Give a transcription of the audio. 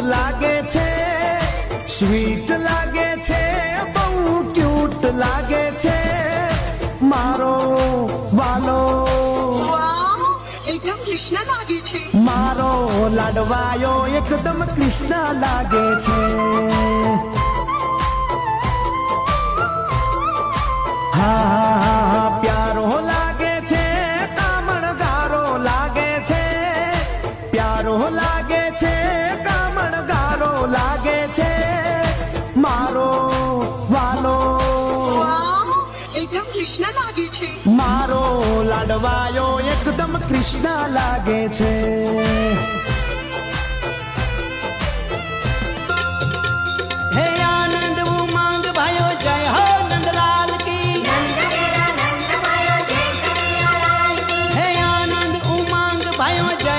લાગે છે સ્વીટ લાગે છે બહુ ક્યુટ લાગે છે. મારો વાલો. એકદમ કૃષ્ણ લાગે છે. મારો લાડવાયો એકદમ કૃષ્ણ લાગે છે. લાગે છે એકદમ કૃષ્ણ લાગે છે. મારો લાડવાયો એકદમ કૃષ્ણ લાગે છે. હે આનંદ ઉમંગ જય હો નંદલાલ કી. હે આનંદ ઉમંગ ભાયો જય